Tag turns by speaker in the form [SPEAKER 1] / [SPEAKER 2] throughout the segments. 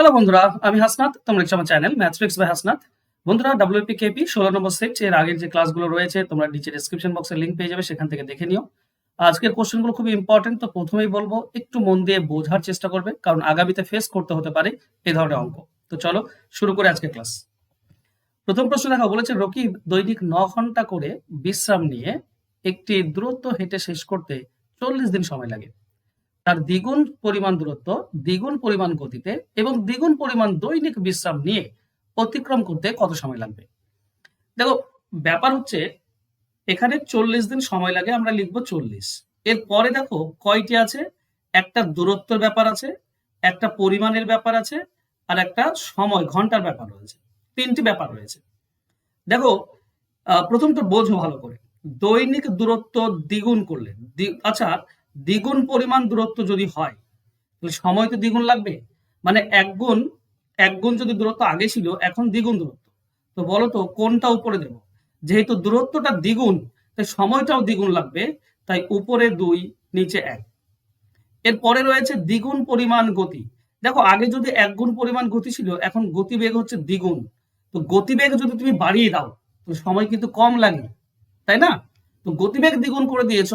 [SPEAKER 1] Hello বন্ধুরা, আমি হাসনাত। তোমরা আমার চ্যানেল ম্যাথ্রিক্স বাই হাসনাত। বন্ধুরা ডাব্লিউপি কেপি ষোলো নম্বর সেট এর আগের যে ক্লাসগুলো রয়েছে, তোমরা নিচে ডিসক্রিপশন বক্সে লিঙ্ক পেয়ে যাবে, সেখান থেকে দেখে নিও। আজকের কোশ্চেনগুলো খুবই ইম্পর্টেন্ট তো প্রথমেই বলব, একটু মন দিয়ে বোঝার চেষ্টা করবে, কারণ আগামীতে ফেস করতে হতে পারে এই ধরনের অঙ্ক। তো চলো, শুরু করে আজকের ক্লাস প্রথম প্রশ্ন দেখা, বলেছে, রকিব, দৈনিক ন ঘণ্টা করে বিশ্রাম নিয়ে একটি দূরত্ব হেঁটে শেষ করতে চল্লিশ দিন সময় লাগে। তার দ্বিগুণ পরিমাণ দূরত্ব, দ্বিগুণ পরিমাণ গতিতে এবং দ্বিগুণ পরিমাণ দৈনিক বিশ্রাম নিয়ে অতিক্রম করতে কত সময় লাগবে? দেখো, ব্যাপার হচ্ছে এখানে চল্লিশ দিন সময় লাগে, আমরা লিখব চল্লিশ। এর পরে দেখো কয়টি আছে? একটা দূরত্বের ব্যাপার আছে, একটা পরিমাণের ব্যাপার আছে আর একটা সময়, ঘণ্টার ব্যাপার রয়েছে। তিনটি ব্যাপার রয়েছে। দেখো প্রথমটা বোঝো ভালো করে। দৈনিক দূরত্ব দ্বিগুণ করলে আচ্ছা দ্বিগুণ পরিমাণ দূরত্ব যদি হয়, তাহলে সময় তো দ্বিগুণ লাগবে। মানে এক গুণ এক গুণ যদি দূরত্ব আগে ছিল, এখন দ্বিগুণ দূরত্ব। তো বলো তো, কোনটা উপরে দেব? যেহেতু দূরত্বটা দ্বিগুণ, তাই সময়টাও দ্বিগুণ লাগবে, তাই উপরে দুই, নিচে এক। এর পরে রয়েছে দ্বিগুণ পরিমাণ গতি। দেখো, আগে যদি এক গুণ পরিমাণ গতি ছিল, এখন গতিবেগ হচ্ছে দ্বিগুণ। তো গতিবেগ যদি তুমি বাড়িয়ে দাও, তো সময় কিন্তু কম লাগে, তাই না? তো গতিবেগ দ্বিগুণ করে দিয়েছ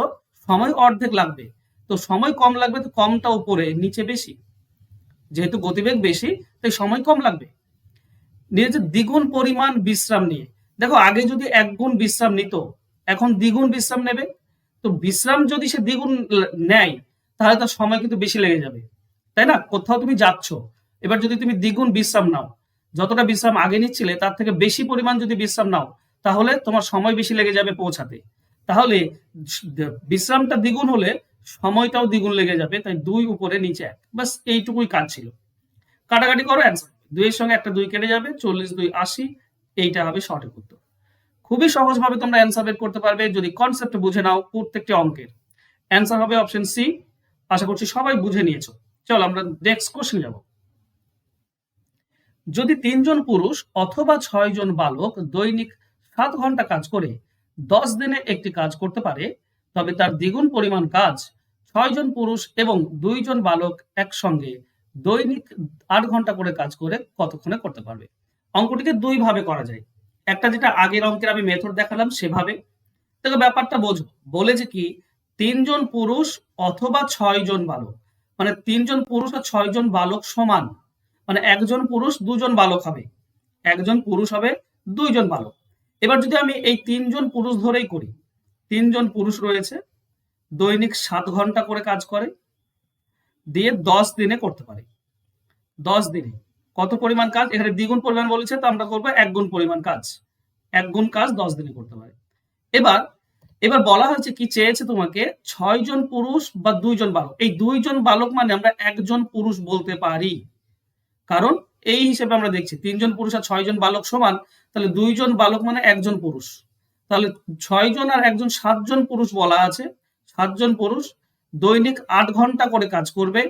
[SPEAKER 1] সময় অর্ধেক লাগবে। তো সময় কম লাগবে তো কমটা উপরে, নিচে বেশি। যেহেতু গতিবেগ বেশি, তাই সময় কম লাগবে। নিয়েছে দ্বিগুণ পরিমাণ বিশ্রাম নিয়ে। দেখো, আগে যদি এক গুণ বিশ্রাম নিত, এখন দ্বিগুণ বিশ্রাম নেবে। তো বিশ্রাম যদি সে দ্বিগুণ নেয়, তাহলে তার সময় কিন্তু বেশি লেগে যাবে। তাই না? কোথাও তুমি যাচ্ছ, এবার যদি তুমি দ্বিগুণ বিশ্রাম নাও, যতটা বিশ্রাম আগে নিচ্ছিলে, তার থেকে বেশি পরিমাণ যদি বিশ্রাম নাও, তাহলে তোমার সময় বেশি লেগে যাবে পৌঁছাতে। তাহলে বিশ্রামটা দ্বিগুণ হলে সময়টাও দ্বিগুণ লেগে যাবে, তাই দুই উপরে নিচে এক। বাস এইটুকুই কাজ ছিল। কাটাকাটি করো অ্যান্সার দুইয়ের সঙ্গে একটা দুই কেটে যাবে, চল্লিশ দুই আশি, এইটা হবে সঠিক উত্তর। খুবই সহজভাবে তোমরা অ্যান্সার বের করতে পারবে, যদি কনসেপ্ট বুঝে নাও প্রত্যেকটি অঙ্কের। অ্যান্সার হবে অপশন সি আশা করছি সবাই বুঝে নিয়েছো। চলো, আমরা নেক্সট কোশ্চেন যাব। যদি তিনজন পুরুষ অথবা ছয় জন বালক দৈনিক সাত ঘণ্টা কাজ করে দশ দিনে একটি কাজ করতে পারে, তবে তার দ্বিগুণ পরিমাণ কাজ ছয়জন পুরুষ এবং দুইজন বালক একসঙ্গে দৈনিক আট ঘণ্টা করে কাজ করে কতক্ষণে করতে পারবে। অঙ্কটিকে দুই ভাবে করা যায়। একটা যেটা আগের অঙ্কের আমি মেথড দেখালাম সেভাবে। দেখো, ব্যাপারটা বোঝো। বলেছে কি তিনজন পুরুষ অথবা ছয়জন বালক। মানে তিনজন পুরুষ আর ছয়জন বালক সমান। মানে একজন পুরুষ দুজন বালক হবে। একজন পুরুষ হবে, দুইজন বালক। এবার যদি আমি এই তিনজন পুরুষ ধরেই করি, তিনজন পুরুষ রয়েছে, দৈনিক সাত ঘণ্টা করে কাজ করে, দিয়ে দশ দিনে করতে পারে। দশ দিনে। কত পরিমাণ কাজ? এখানে দ্বিগুণ পরিমাণ বলেছে, তো আমরা করব এক গুণ পরিমাণ কাজ। এক গুণ কাজ দশ দিনে করতে পারে। এবার এবার বলা হয়েছে কি চেয়েছে তোমাকে ছয় জন পুরুষ বা দুইজন বালক। এই দুইজন বালক মানে আমরা একজন পুরুষ বলতে পারি। কারণ এই হিসেবে আমরা দেখছি তিনজন পুরুষ আর ছয়জন বালক সমান, তাহলে দুইজন বালক মানে একজন পুরুষ। তাহলে ছয়জন আর একজন সাতজন পুরুষ বলা আছে। সাতজন পুরুষ দৈনিক আট ঘণ্টা করে কাজ করবে,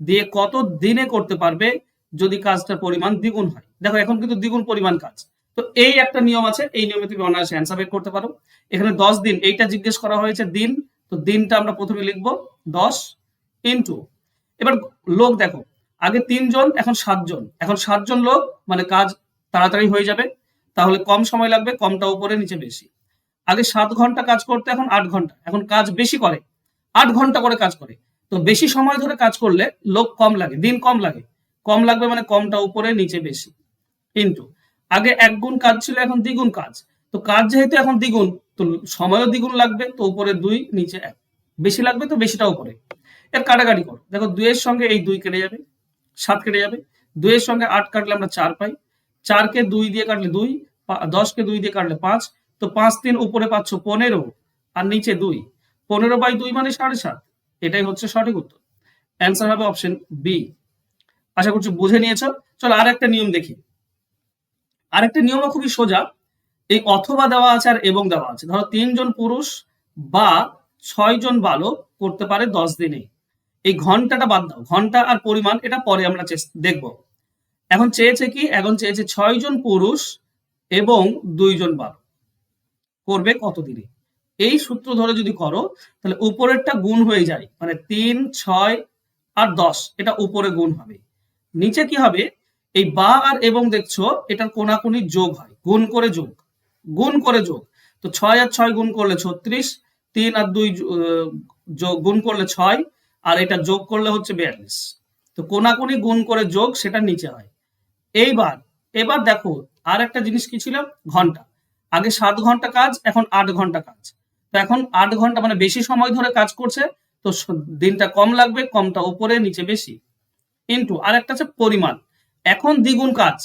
[SPEAKER 1] দিয়ে কত দিনে করতে পারবে যদি কাজটার পরিমাণ দ্বিগুণ হয়। দেখো, এখন কিন্তু দ্বিগুণ পরিমাণ কাজ। তো এই একটা নিয়ম আছে, এই নিয়মে তুমি অনায়াসে অ্যান্সার বের করতে পারো। এখানে দশ দিন, এইটা জিজ্ঞেস করা হয়েছে দিন। তো দিনটা আমরা প্রথমে লিখব, দশ ইন্টু এবার লোক দেখো আগে তিনজন, এখন সাতজন। এখন সাতজন লোক মানে কাজ তাড়াতাড়ি হয়ে যাবে। তাহলে কম সময় লাগবে, কমটা উপরে, নিচে বেশি। আগে সাত ঘণ্টা কাজ করতে, এখন আট ঘণ্টা। এখন কাজ বেশি করে, আট ঘণ্টা করে কাজ করে। তো বেশি সময় ধরে কাজ করলে লোক কম লাগে, দিন কম লাগে। কম লাগবে মানে কমটা উপরে, নিচে বেশি। কিন্তু আগে এক গুণ কাজ ছিল, এখন দ্বিগুণ কাজ। তো কাজ যেহেতু এখন দ্বিগুণ, তো সময়ও দ্বিগুণ লাগবে, তো উপরে দুই, নিচে এক। বেশি লাগবে তো বেশিটা উপরে। এর কাটাকাটি করো। দেখো দুইয়ের সঙ্গে এই দুই কেটে যাবে। সাত কেটে যাবে। দুইয়ের সঙ্গে আট কাটলে আমরা চার পাই। চারকে দুই দিয়ে কাটলে দুই দশকে দুই দিয়ে কাটলে পাঁচ। তো পাঁচ তিন উপরে পাচ্ছ পনেরো, আর নিচে দুই। পনেরো বাই দুই মানে সাড়ে সাত। এটাই হচ্ছে সঠিক উত্তর। অ্যান্সার হবে অপশন বি আশা করছি বুঝে নিয়েছ। চলো আর একটা নিয়ম দেখি। আরেকটা নিয়মও খুবই সোজা। এই অথবা দেওয়া আছে আর এবং দেওয়া আছে। ধরো তিনজন পুরুষ বা ছয়জন বালক করতে পারে দশ দিনে। এই ঘন্টাটা বাদ দাও। ঘণ্টা আর পরিমাণ, এটা পরে আমরা দেখব। এখন চেয়েছে কি? এখন চেয়েছে ছয়জন পুরুষ এবং দুইজন বালক করবে কত দিনে? এই সূত্র ধরে যদি করো, তাহলে উপরেরটা গুণ হয়ে যায়। মানে তিন, ছয় আর দশ, এটা উপরে গুণ হবে। নিচে কি হবে? এই বা আর এবং দেখছ, এটার কোনাকুনি যোগ হয়। গুণ করে যোগ। গুণ করে যোগ। তো ছয় আর ছয় গুণ করলে ছত্রিশ, তিন আর দুই যোগ, গুণ করলে ছয় আর এটা যোগ করলে হচ্ছে বিয়াল্লিশ। তো কোনাকুনি গুণ করে যোগ সেটা নিচে হয়। এইবার, এবার দেখো, আর একটা জিনিস কি ছিল? ঘণ্টা। আগে সাত ঘণ্টা কাজ, এখন আট ঘণ্টা কাজ। তো এখন আট ঘণ্টা মানে বেশি সময় ধরে কাজ করছে, তো দিনটা কম লাগবে, কমটা উপরে, নিচে বেশি। ইন্টু আর একটা আছে পরিমাণ। এখন দ্বিগুণ কাজ।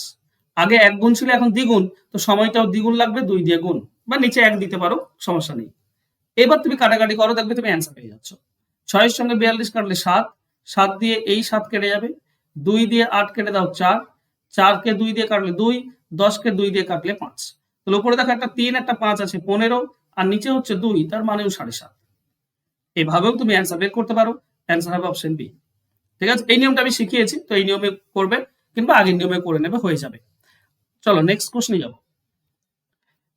[SPEAKER 1] আগে এক গুণ ছিল, এখন দ্বিগুণ। তো সময়টাও দ্বিগুণ লাগবে, দুই দিয়ে গুণ। বা নিচে এক দিতে পারো, সমস্যা নেই। এবার তুমি কাটাকাটি করো, দেখবে তুমি অ্যান্সার পেয়ে যাচ্ছ। ছয়ের সঙ্গে বিয়াল্লিশ কাটলে সাত সাত দিয়ে এই সাত কেটে যাবে। দুই দিয়ে আট কেটে দাও চার, চারকে দুই দিয়ে কাটলে দুই, দশকে দুই দিয়ে কাটলে পাঁচ। তাহলে উপরে দেখো একটা তিন, একটা পাঁচ আছে, পনেরো, আর নিচে হচ্ছে দুই, তার মানেও সাড়ে সাত। এভাবেও তুমি অ্যান্সার বের করতে পারো। অ্যান্সার হবে অপশন বি ঠিক আছে? এই নিয়মটা আমি শিখিয়েছি, তো এই নিয়মে করবে, কিংবা আগের নিয়মে করে নেবে, হয়ে যাবে। চলো নেক্সট কোশ্চেনে যাব।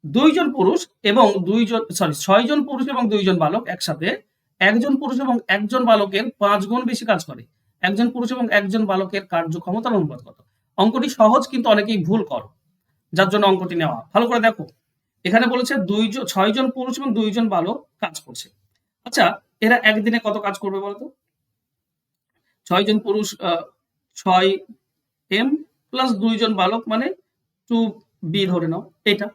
[SPEAKER 1] দুইজন পুরুষ এবং দুইজন সরি ছয়জন পুরুষ এবং দুইজন বালক একসাথে একজন পুরুষ এবং একজন বালকের পাঁচ গুণ বেশি কাজ করে। একজন পুরুষ এবং একজন বালকের কার্যক্ষমতার অনুপাত কত? অঙ্কটি সহজ, কিন্তু অনেকেই ভুল করো। যার জন্য অঙ্কটি নেওয়া। ভালো করে দেখো। এখানে বলেছে দুইজন ছয়জন পুরুষ এবং দুইজন বালক কাজ করছে। আচ্ছা এরা একদিনে কত কাজ করবে বলতো ছয়জন পুরুষ ছয় এম প্লাস দুইজন বালক মানে টু বি ধরে নাও এটা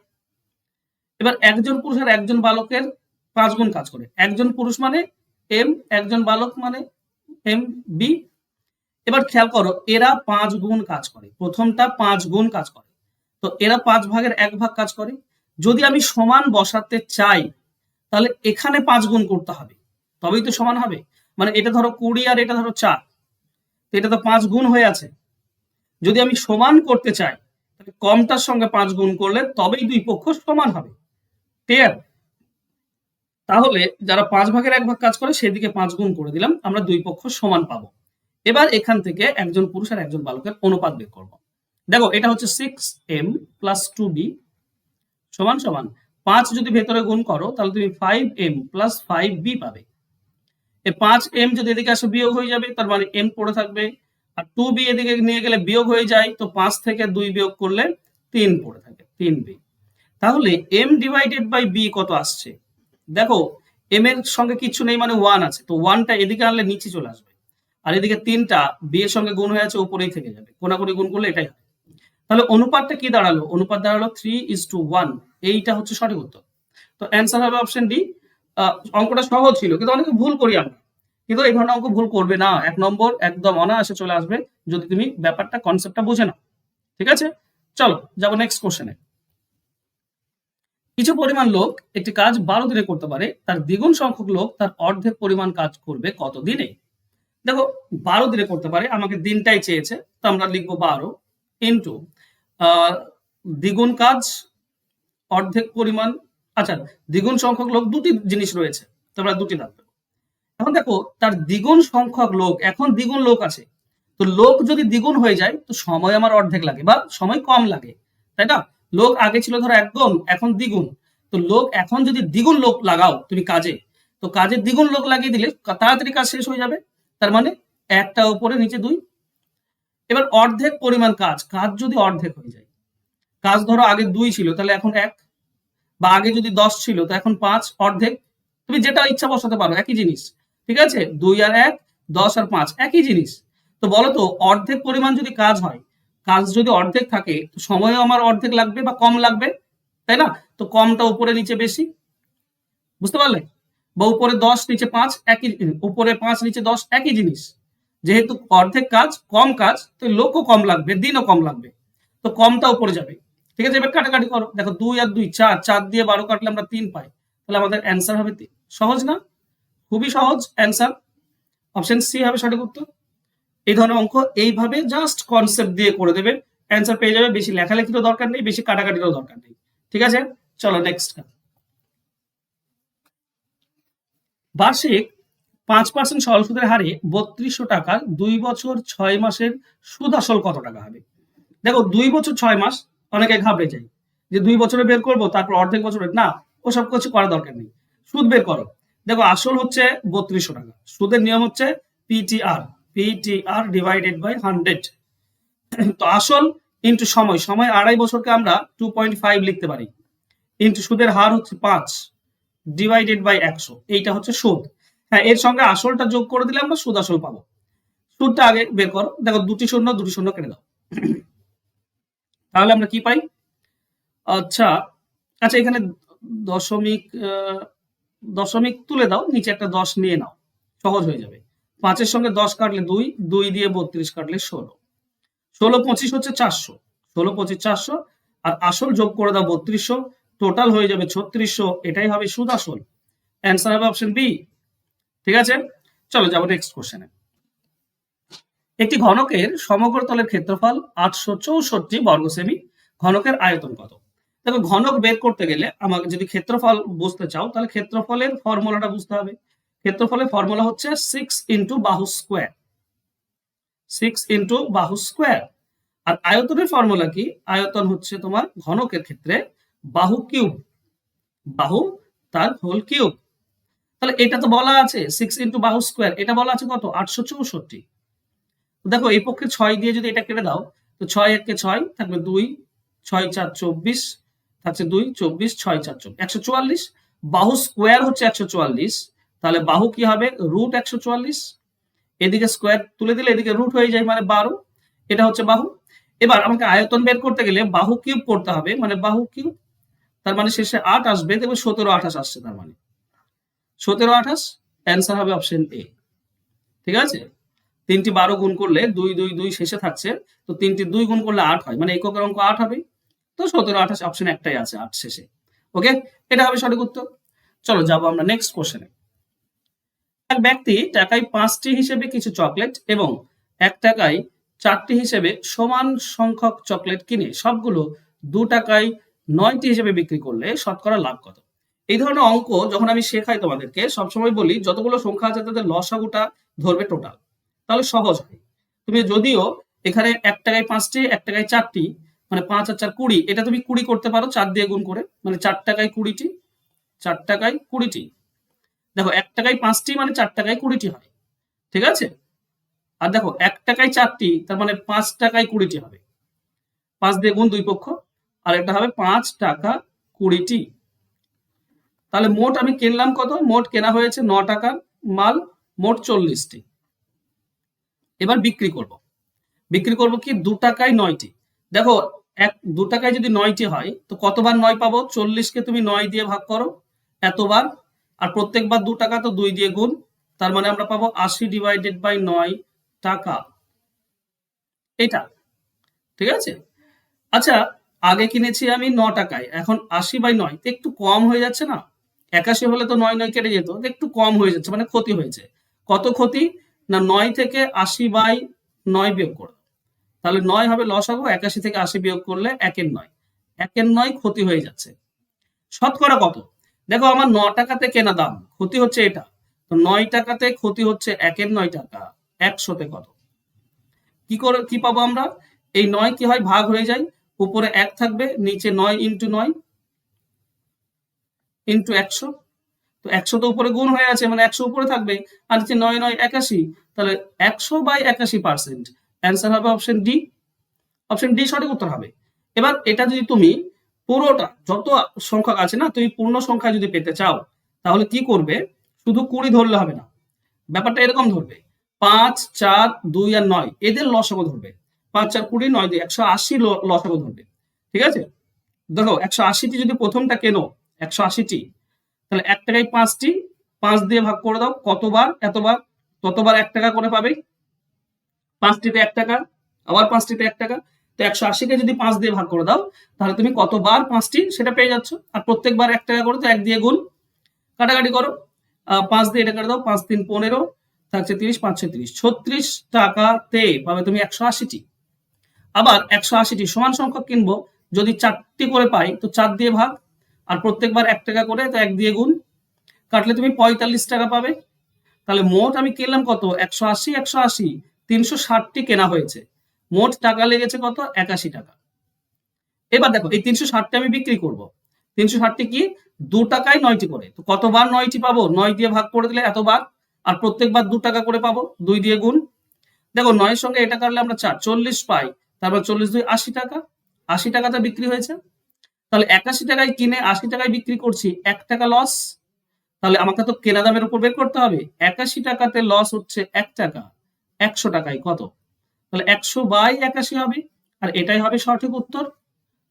[SPEAKER 1] এবার একজন পুরুষ আর একজন বালকের পাঁচ গুণ কাজ করে। একজন পুরুষ মানে এম, একজন বালক মানে এম, বি। এবার খেয়াল করো, এরা পাঁচ গুণ কাজ করে। প্রথমটা পাঁচ গুণ কাজ করে। তো এরা পাঁচ ভাগের এক ভাগ কাজ করে। যদি আমি সমান বসাতে চাই, তাহলে এখানে পাঁচ গুণ করতে হবে। তবেই তো সমান হবে। মানে এটা ধরো কুড়ি আর এটা ধরো চার। এটা তো পাঁচ গুণ হয়ে আছে। যদি আমি সমান করতে চাই কমটার সঙ্গে পাঁচ গুণ করলে তবেই দুই পক্ষ সমান হবে। ক্লিয়ার তাহলে যারা পাঁচ ভাগের এক ভাগ কাজ করে, সেদিকে পাঁচ গুণ করে দিলাম, আমরা দুই পক্ষ সমান পাবো। এবার এখান থেকে একজন পুরুষ আর একজন বালকের অনুপাত বের করব। দেখো, এটা হচ্ছে six M plus two B সমান সমান। পাঁচ যদি ভেতরে গুণ করো, তাহলে তুমি five M plus five B পাবে। এই পাঁচ এম যদি এদিকে আসে, বিয়োগ হয়ে যাবে, তার মানে এম পড়ে থাকবে। আর টু বি এদিকে নিয়ে গেলে বিয়োগ হয়ে যায়, তো পাঁচ থেকে দুই বিয়োগ করলে তিন পড়ে থাকে, তিন বি তাহলে এম ডিভাইডেড বাই বি কত আসছে? দেখো এম এর সঙ্গে কিছু নেই মানে ওয়ান আছে, তো ওয়ানটা এদিকে আনলে নিচে চলে আসবে। আর এদিকে তিনটা বি এর সঙ্গে গুণ হয়ে আছে, উপরেই থেকে যাবে। কোনাকুনি গুণ করলে এটাই হয় তাহলে অনুপাতটা কি দাঁড়াল? অনুপাত দাঁড়াল থ্রি ইজ টু ওয়ান এইটা হচ্ছে সঠিক উত্তর। তো অ্যান্সার হবে অপশন ডি অঙ্কটা সহজ ছিল, কিন্তু অনেকে ভুল করি আমরা। কিন্তু এই ধরনের অঙ্ক ভুল করবে না। এক নম্বর, একদম অনায়াসে চলে আসবে, যদি তুমি ব্যাপারটা কনসেপ্টটা বুঝে নাও। ঠিক আছে? চলো, যাব নেক্সট কোশ্চেনে কিছু পরিমাণ লোক একটি কাজ বারো দিনে করতে পারে, তার দ্বিগুণ সংখ্যক লোক তার অর্ধেক পরিমাণ কাজ করবে কত দিনে দেখো, বারো দিনে করতে পারে, আমাকে দিনটাই চেয়েছে, তো আমরা লিখব বারো ইন্টু দ্বিগুণ কাজ, অর্ধেক পরিমাণ আচ্ছা দ্বিগুণ সংখ্যক লোক দুটি জিনিস রয়েছে তোমরা দুটি থাকবে এখন দেখো, তার দ্বিগুণ সংখ্যক লোক, এখন দ্বিগুণ লোক আছে, তো লোক যদি দ্বিগুণ হয়ে যায়, তো সময় আমার অর্ধেক লাগে, বা সময় কম লাগে, তাই না? লোক আগে ছিল ধরো একদম, এখন দ্বিগুণ। তো লোক এখন যদি দ্বিগুণ লোক লাগাও, তুমি কাজে, তো কাজে দ্বিগুণ লোক লাগিয়ে দিলে তাড়াতাড়ি কাজ শেষ হয়ে যাবে। তার মানে একটা উপরে, নিচে দুই। এবার অর্ধেক পরিমাণ কাজ কাজ যদি অর্ধেক হয়ে যায়। কাজ ধরো আগে দুই ছিল, তাহলে এখন এক। বা আগে যদি দশ ছিল, তো এখন পাঁচ, অর্ধেক। তুমি যেটা ইচ্ছা বসাতে পারো, একই জিনিস। ঠিক আছে? দুই আর এক, দশ আর পাঁচ, একই জিনিস। তো বলো তো, অর্ধেক পরিমাণ যদি কাজ হয় কাজ যদি অর্ধেক থাকে, তো সময়ও আমার অর্ধেক লাগবে বা কম লাগবে, তাই না? তো কমটা উপরে নিচে বেশি। বুঝতে পারলে? বা উপরে দশ, নিচে পাঁচ, একই উপরে পাঁচ, নিচে দশ, একই জিনিস। যেহেতু অর্ধেক কাজ, কম কাজ, তো লোকও কম লাগবে, দিনও কম লাগবে। তো কমটা উপরে যাবে। ঠিক আছে? এবার কাটাকাটি করো। দেখো, দুই আর দুই, চার চার দিয়ে বারো কাটলে আমরা তিন পাই। তাহলে আমাদের অ্যান্সার হবে তিন সহজ না? খুবই সহজ অ্যান্সার অপশন সি হবে সঠিক উত্তর। এই ধরনের অঙ্ক এইভাবে জাস্ট কনসেপ্ট দিয়ে করে দেবে অ্যান্সার পেয়ে যাবে, বেশি লেখালেখিরও দরকার নেই, বেশি কাটাকাটিরও দরকার নেই। ঠিক আছে? চলো নেক্সট বার্ষিক পাঁচ পার্সেন্ট সরল সুদের হারে বত্রিশশো টাকার দুই বছর ছয় মাসের সুদ আসল কত টাকা হবে? দেখো, দুই বছর ছয় মাস, অনেকে ঘাবড়ে যায়। যে দুই বছরে বের করব, তারপর অর্ধেক বছরে, না, ওসব কিছু করা দরকার নেই। সুদ বের করো। দেখো, আসল হচ্ছে বত্রিশশো টাকা। সুদের নিয়ম হচ্ছে PTR PTR divided by hundred তো আসল ইন্টু সময় সময় আড়াই বছরকে আমরা টু পয়েন্ট ফাইভ লিখতে পারি। ইন্টু সুদের হার হচ্ছে পাঁচ ডিভাইডেড বাই একশো, এইটা হচ্ছে সুদ। হ্যাঁ এর সঙ্গে আসলটা যোগ করে দিলে আমরা সুদ আসল পাবো। সুদটা আগে বের করো, দেখো দুটি শূন্য দুটি শূন্য কেটে দাও। তাহলে আমরা কি পাই? আচ্ছা আচ্ছা এখানে দশমিক দশমিক তুলে দাও, নিচে একটা দশ নিয়ে নাও, সহজ হয়ে যাবে। পাঁচের সঙ্গে দশ কাটলে দুই দুই দিয়ে বত্রিশ কাটলে ষোলো। ষোলো পঁচিশ হচ্ছে চারশো। ষোলো পঁচিশ চারশো, আর আসল যোগ করে দাও বত্রিশশো টোটাল হয়ে যাবে ছত্রিশশো, এটাই হবে সুদ আসল। অ্যান্সার হবে অপশন বি ঠিক আছে? চলো যাব নেক্সট কোশ্চেনে একটি ঘনকের সমগ্র তলের ক্ষেত্রফল আটশো চৌষট্টি বর্গ সেমি, ঘনকের আয়তন কত? দেখো, ঘনক বের করতে গেলে আমাকে যদি ক্ষেত্রফল বুঝতে চাও, তাহলে ক্ষেত্রফলের ফর্মুলাটা বুঝতে হবে। ক্ষেত্রফলের ফর্মুলা হচ্ছে সিক্স ইন্টু বাহু স্কোয়ার সিক্স ইন্টু বাহু স্কোয়ার আর আয়তনের ফর্মুলা কি? আয়তন হচ্ছে তোমার ঘনকের ক্ষেত্রে বাহু কিউব বাহু তার হোল কিউব তাহলে এটা তো বলা আছে সিক্স ইন্টু বাহু স্কোয়ার এটা বলা আছে কত? আটশো চৌষট্টি। দেখো, এই পক্ষে ছয় দিয়ে যদি এটা কেটে দাও, তো ছয় এককে ছয় থাকবে দুই, ছয় চার চব্বিশ, থাকছে দুই, চব্বিশ, ছয় চার চব্বিশ। একশো চুয়াল্লিশ। বাহু স্কোয়ার হচ্ছে একশো চুয়াল্লিশ। তাহলে বাহু কি হবে? রুট একশো চুয়াল্লিশ। এদিকে স্কোয়ার তুলে দিলে এদিকে রুট হয়ে যায় মানে বারো। এটা হচ্ছে বাহু। এবার আমাকে আয়তন বের করতে গেলে বাহু কিউব করতে হবে মানে বাহু কিউব তার মানে শেষে আট আসবে, দেখবে সতেরো আঠাশ আসছে তার মানে। সতেরো আঠাশ অ্যান্সার হবে অপশন এ ঠিক আছে? তিনটি বারো গুণ করলে দুই দুই দুই শেষে থাকছে। তো তিনটি দুই গুণ করলে আট হয় মানে এককের অঙ্ক আট হবে। তো সতেরো আঠাশ অপশন একটাই আছে, আট শেষে। ওকে এটা হবে সঠিক উত্তর। চলো যাব আমরা নেক্সট কোশ্চেনে এক ব্যক্তি টাকায় পাঁচটি হিসেবে কিছু চকলেট এবং এক টাকায় চারটি হিসেবে সমান সংখ্যক চকলেট কিনে সবগুলো দু টাকায় নয়টি হিসেবে বিক্রি করলে শতকরা লাভ কত? এই ধরনের অঙ্ক যখন আমি শেখাই তোমাদেরকে, সবসময় বলি যতগুলো সংখ্যা আছে তাদের লসাগুটা ধরবে টোটাল তাহলে সহজ হয়। তুমি যদিও এখানে এক টাকায় পাঁচটি, এক টাকায় চারটি মানে পাঁচ আর চার কুড়ি, এটা তুমি কুড়ি করতে পারো চার দিয়ে গুণ করে মানে চার টাকায় কুড়িটি, চার টাকায় কুড়িটি। দেখো, এক টাকায় পাঁচটি মানে চার টাকায় কুড়িটি হয় ঠিক আছে? আর দেখো, এক টাকায় চারটি, তার মানে পাঁচ টাকায় কুড়িটি হবে। পাঁচ দিয়ে গুণ দুই পক্ষ, আর এটা হবে পাঁচ টাকা কুড়িটি। তাহলে মোট আমি কিনলাম কত? মোট কেনা হয়েছে ন টাকার মাল, মোট চল্লিশটি। এবার বিক্রি করব। বিক্রি করব কি? দু টাকায় নয়টি। দেখো, এক, দু টাকায় যদি নয়টি হয়, তো কতবার নয় পাবো? চল্লিশকে তুমি নয় দিয়ে ভাগ করো। এতবার আর প্রত্যেকবার দু টাকা তো দুই দিয়ে গুণ, তার মানে আমরা পাবো আশি ডিভাইডেড বাই নয় টাকা। এটা, ঠিক আছে? আচ্ছা আগে কিনেছি আমি ন টাকায়, এখন আশি বাই নয় একটু কম হয়ে যাচ্ছে না? একাশি হলে তো নয় নয় কেটে যেত একটু কম হয়ে যাচ্ছে মানে ক্ষতি হয়েছে। কত ক্ষতি? না, নয় থেকে আশি বাই নয় বিয়োগ করো। তাহলে নয় হবে লসাগু একাশি থেকে আশি বিয়োগ করলে একের নয়। একের নয় ক্ষতি হয়ে যাচ্ছে। শতকরা কত? দেখো, আমার ন টাকাতে কেনা দাম, ক্ষতি হচ্ছে এটা। তো নয় টাকাতে ক্ষতি হচ্ছে একের নয় টাকা, একশোতে কত? কি করে, কি পাবো আমরা? এই নয় কি হয়? ভাগ হয়ে যায়। উপরে এক থাকবে, নিচে নয় ইন্টু নয় ইন্টু একশো। তো একশো তো উপরে গুণ হয়ে আছে মানে একশো উপরে থাকবে, আর নিচে নয় নয় একাশি। তাহলে একশো বাই একাশি পার্সেন্ট অ্যান্সার হবে অপশন ডি অপশন ডি সঠিক উত্তর হবে। এবার এটা যদি তুমি পুরোটা যত সংখ্যক আছে না, তুমি পূর্ণ সংখ্যা যদি পেতে চাও, তাহলে কি করবে? শুধু কুড়ি ধরলে হবে না। ব্যাপারটা এরকম ধরবে। পাঁচ, চার, দুই আর নয়, এদের লসাগু ধরবে। পাঁচ, চার, কুড়ি, নয়, দুই, একশো আশি লসাগু ধরবে। ঠিক আছে? দেখো, একশো আশিটি যদি প্রথমটা কেনো, একশো আশিটি, তাহলে এক টাকায় পাঁচটি, পাঁচ দিয়ে ভাগ করে দাও, কতবার, এতবার, ততবার এক টাকা করে পাবে। পাঁচটিতে এক টাকা, আবার পাঁচটিতে এক টাকা তো একশো আশিকে যদি পাঁচ দিয়ে ভাগ করে দাও, তাহলে তুমি কতবার পাঁচটি সেটা পেয়ে যাচ্ছ? আর প্রত্যেকবার এক টাকা করে তো এক দিয়ে গুণ। কাটাকাটি করো। পাঁচ দিয়ে এটা কাটা দাও, পাঁচ তিন পনেরো, থাকছে তিরিশ পাঁচ ছত্রিশ ছত্রিশ টাকাতে পাবে তুমি একশো আশিটি। আবার একশো আশিটি সমান সংখ্যক কিনবো, যদি চারটি করে পাই, তো চার দিয়ে ভাগ। আর প্রত্যেকবার এক টাকা করে তো এক দিয়ে গুণ। কাটলে তুমি পঁয়তাল্লিশ টাকা পাবে। তাহলে মোট আমি কিনলাম কত? একশো আশি একশো আশি। তিনশো ষাটটি কেনা হয়েছে। মোট টাকা লেগেছে কত? একাশি টাকা। এবার দেখো, এই তিনশো ষাটটি আমি বিক্রি করব। তিনশো ষাটটি কি? দু টাকায় নয়টি করে। তো কতবার নয়টি পাবো? নয় দিয়ে ভাগ করে দিলে এতবার। আর প্রত্যেকবার দু টাকা করে পাবো? দুই দিয়ে গুণ। দেখো, নয়ের সঙ্গে এটা কাটলে আমরা চার, চল্লিশ পাই। তারপর চল্লিশ দুই, আশি টাকা। আশি টাকাতে বিক্রি হয়েছে। তাহলে একাশি টাকায় কিনে আশি টাকায় বিক্রি করছি, এক টাকা লস তাহলে আমাকে তো কেনা দামের উপর বের করতে হবে। একাশি টাকাতে লস হচ্ছে এক টাকা। একশো টাকায় কত? তাহলে একশো বাই একাশি হবে, আর এটাই হবে সঠিক উত্তর।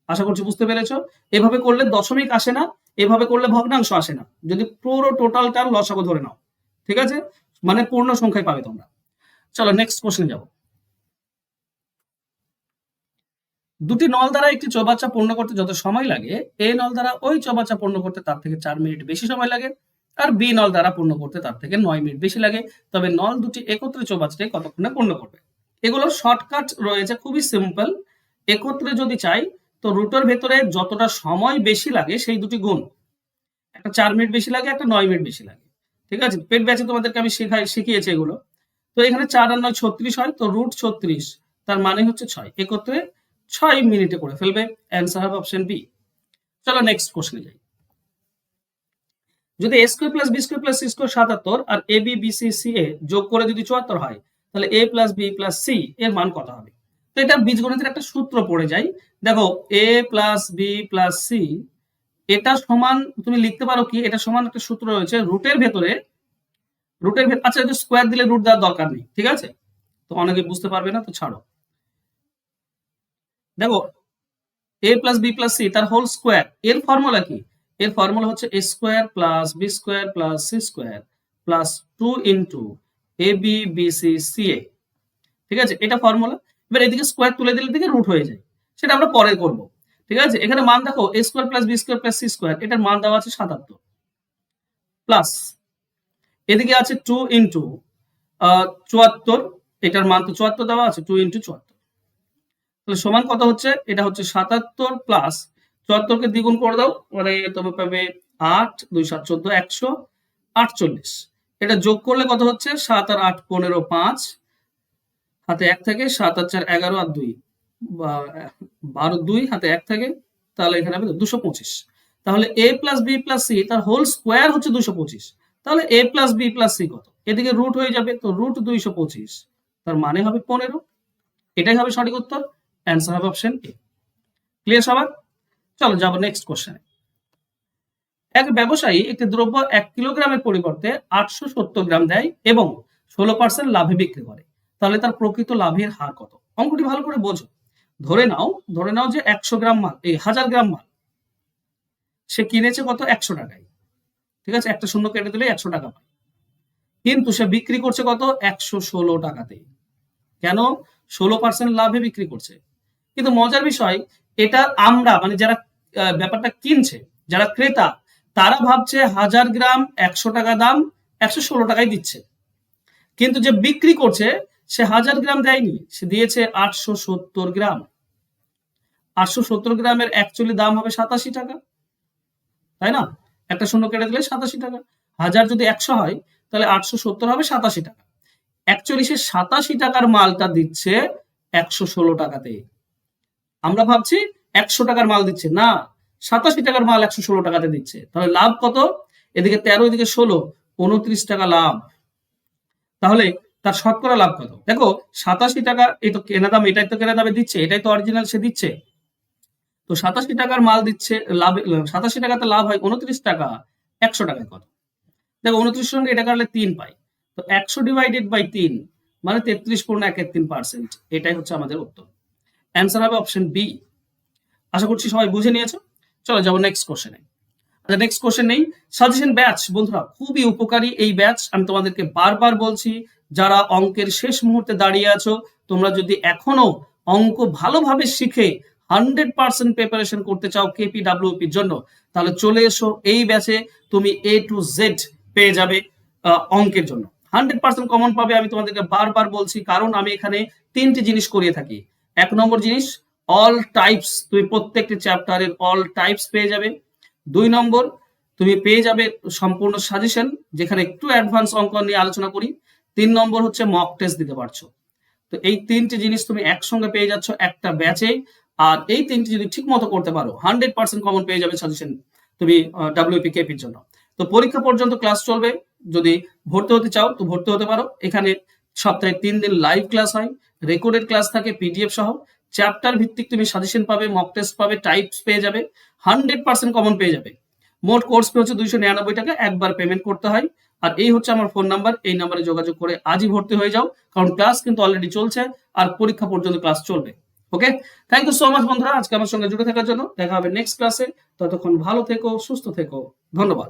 [SPEAKER 1] আশা করছি বুঝতে পেরেছ? এভাবে করলে দশমিক আসে না, এভাবে করলে ভগ্নাংশ আসে না। যদি পুরো টোটালটার লসাগু ধরে নাও, ঠিক আছে? মানে পূর্ণ সংখ্যায় পাবে তোমরা। চলো নেক্সট কোশ্চেন যাব। দুটি নল দ্বারা একটি চৌবাচ্চা পূর্ণ করতে যত সময় লাগে, এ নল দ্বারা ওই চৌবাচ্চা পূর্ণ করতে তার থেকে চার মিনিট বেশি সময় লাগে, আর বি নল দ্বারা পূর্ণ করতে তার থেকে নয় মিনিট বেশি লাগে। তবে নল দুটি একত্রে চৌবাচ্চাটাই কতক্ষণে পূর্ণ করবে? এগুলোর শর্টকাট রয়েছে, খুবই সিম্পল একত্রে যদি চাই, তো রুটের ভেতরে যতটা সময় বেশি লাগে, সেই দুটি গুণ। একটা চার মিনিট বেশি লাগে, একটা নয় মিনিট বেশি লাগে। ঠিক আছে? পেট ব্যাচে তোমাদেরকে আমি শেখাই, শিখিয়েছি এগুলো। তো এখানে চার আর নয় ছত্রিশ হয়, তো রুট ছত্রিশ, তার মানে হচ্ছে ছয়। একত্রে ছয় মিনিটে করে ফেলবে। অ্যান্সার হবে অপশন বি চলো নেক্সট কোশ্চেনে যাই। যদি A square plus B square plus C square সাতাত্তর আর A B B C C A যোগ করে যদি চুয়াত্তর হয় তাহলে A plus B plus C এর মান কত হবে? তো এটা বীজগণিতের একটা সূত্র পড়ে যায়। দেখো A plus B plus C এটা সমান, তুমি লিখতে পারো কি? এটা সমান একটা সূত্র রয়েছে রুটের ভেতরে। রুটের ভেতরে আচ্ছা স্কোয়ার দিলে রুট দেওয়ার দরকার নেই, ঠিক আছে? তো অনেকে বুঝতে পারবে না, তো ছাড়ো। দেখো A plus B plus C তার হোল স্কোয়ার এর ফর্মুলা কি? এর ফর্মুলা হচ্ছে A square plus B square plus C square plus two into A B B C C A ঠিক আছে? এটা ফর্মুলা এবার এদিকে স্কোয়ার তুলে দিলে দিকে রুট হয়ে যায়। সেটা আমরা পরে করব। ঠিক আছে? এখানে মান দেখো A square plus B square plus C square এটার মান দেওয়া আছে সাতাত্তর। প্লাস এদিকে আছে টু ইন্টু চুয়াত্তর, এটার মান তো চুয়াত্তর দেওয়া আছে টু ইন্টু চুয়াত্তর। তাহলে সমান কত হচ্ছে? এটা হচ্ছে সাতাত্তর প্লাস চুয়াত্তরকে দ্বিগুণ করে দাও মানে তুমি পাবে আট, দুই সাত চোদ্দ, একশো আটচল্লিশ। এটা যোগ করলে কত হচ্ছে? সাত আর আট পনেরো পাঁচ। হাতে এক থাকে, সাত আর চার এগারো আর দুই। বারো দুই, হাতে এক থাকে, তাহলে এখানে হবে দুশো পঁচিশ। তাহলে A plus B plus C, তার হোল স্কোয়ার হচ্ছে দুশো পঁচিশ। তাহলে A plus B plus C কত? এদিকে রুট হয়ে যাবে, তো রুট দুইশো পঁচিশ। তার মানে হবে পনেরো। এটাই হবে সঠিক উত্তর। অ্যান্সার হবে অপশন এ। ক্লিয়ার সবার? চলো যাব নেক্সট কোশ্চেনে। এক ব্যবসায়ী একটি দ্রব্য এক কিলোগ্রামের পরিবর্তে আটশো সত্তর গ্রাম দেয় এবং ষোলো পার্সেন্ট লাভে বিক্রি করে। তাহলে তার প্রকৃত লাভের হার কত? অঙ্কটি ভালো করে বোঝো। ধরে নাও ধরে নাও যে একশো গ্রাম মাল, এই হাজার গ্রাম মাল, সে কিনেছে কত? একশো টাকায়। ঠিক আছে? একটা শূন্য কেটে দিলে একশো টাকা পায়। কিন্তু সে বিক্রি করছে কত? একশো ষোলো টাকাতে। কেন? ষোলো পার্সেন্ট লাভে বিক্রি করছে। কিন্তু মজার বিষয়, এটা আমরা মানে যারা ব্যাপারটা কিনছে, যারা ক্রেতা তারা ভাবছে হাজার গ্রাম একশো টাকা দাম, একশো ষোলো টাকায় দিচ্ছে। কিন্তু যে বিক্রি করছে, সে হাজার গ্রাম দেয়নি, সে দিয়েছে আটশো সত্তর গ্রাম। আটশো সত্তর গ্রামের অ্যাকচুয়ালি দাম হবে সাতাশি টাকা। তাই না? একটা শূন্য কেটে দিলে সাতাশি টাকা। হাজার যদি একশো হয়, তাহলে আটশো সত্তর হবে সাতাশি টাকা। অ্যাকচুয়ালি সে সাতাশি টাকার মালটা দিচ্ছে একশো ষোলো টাকাতে আমরা ভাবছি একশো টাকার মাল দিচ্ছে। না সাতাশি টাকার মাল একশো ষোলো টাকাতে দিচ্ছে। তাহলে লাভ কত? এদিকে তেরো, এদিকে ষোলো, উনত্রিশ টাকা লাভ। তাহলে তার শতকরা লাভ কত? দেখো, সাতাশি টাকা, এই তো কেনা দাম, এটাই তো কেনা দামে দিচ্ছে, এটাই তো অরিজিনাল সে দিচ্ছে। তো সাতাশি টাকার মাল দিচ্ছে, লাভ, সাতাশি টাকাতে লাভ হয় উনত্রিশ টাকা, একশো টাকায় কত? দেখো উনত্রিশ সঙ্গে এটা কাটলে তিন পাই। তো একশো ডিভাইডেড বাই তিন মানে তেত্রিশ পূর্ণ এক তিন পার্সেন্ট এটাই হচ্ছে আমাদের উত্তর। অ্যান্সার হবে অপশন বি আশা করছি সবাই বুঝে নিয়েছো। চলো যাব নেক্সট কোশ্চেনে আচ্ছা নেক্সট কোশ্চেন নেই। সাজেশন ব্যাচ বন্ধুরা, খুবই উপকারী এই ব্যাচ আমি তোমাদেরকে বারবার বলছি, যারা অঙ্কের শেষ মুহূর্তে দাঁড়িয়ে আছো, তোমরা যদি এখনও অঙ্ক ভালোভাবে শিখে হান্ড্রেড পার্সেন্ট প্রিপারেশন করতে চাও কেপি ডাব্লিউপির জন্য, তাহলে চলে এসো এই ব্যাচে তুমি এ টু জেড পেয়ে যাবে অঙ্কের জন্য। হান্ড্রেড পার্সেন্ট কমন পাবে, আমি তোমাদেরকে বারবার বলছি, কারণ আমি এখানে তিনটি জিনিস করিয়ে থাকি। এক নম্বর জিনিস অল টাইপস তুমি প্রত্যেকটি চ্যাপ্টারের অল টাইপস পেয়ে যাবে। দুই নম্বর, তুমি পেয়ে যাবে সম্পূর্ণ সাজেশন যেখানে একটু অ্যাডভান্স অঙ্ক নিয়ে আলোচনা করি। তিন নম্বর হচ্ছে মক টেস্ট দিতে পারছ। তো এই তিনটি জিনিস তুমি একসঙ্গে পেয়ে যাচ্ছ একটা ব্যাচে আর এই তিনটি যদি ঠিক মতো করতে পারো হান্ড্রেড পার্সেন্ট কমন পেয়ে যাবে সাজেশন তুমি ডাব্লিউপি কেপির জন্য। তো পরীক্ষা পর্যন্ত ক্লাস চলবে। যদি ভর্তি হতে চাও, তো ভর্তি হতে পারো। এখানে সপ্তাহে তিন দিন লাইভ ক্লাস হয়। রেকর্ডেড ক্লাস থাকে পিডিএফ সহ। চ্যাপ্টার ভিত্তিক তুমি সাজেশন পাবে মক টেস্ট পাবে টাইপস পেয়ে যাবে হান্ড্রেড পার্সেন্ট কমন পেয়ে যাবে। মোট কোর্স ফি হচ্ছে দুইশো নিরানব্বই টাকা, একবার পেমেন্ট করতে হয়। আর এই হচ্ছে আমার ফোন নাম্বার এই নাম্বারে যোগাযোগ করে আজই ভর্তি হয়ে যাও, কারণ ক্লাস কিন্তু অলরেডি চলছে, আর পরীক্ষা পর্যন্ত ক্লাস চলবে। Okay thank you so much বন্ধুরা, আজকে আমার সঙ্গে জুড়ে থাকার জন্য। দেখা হবে নেক্সট ক্লাসে ততক্ষণ ভালো থেকো, সুস্থ থেকো। ধন্যবাদ।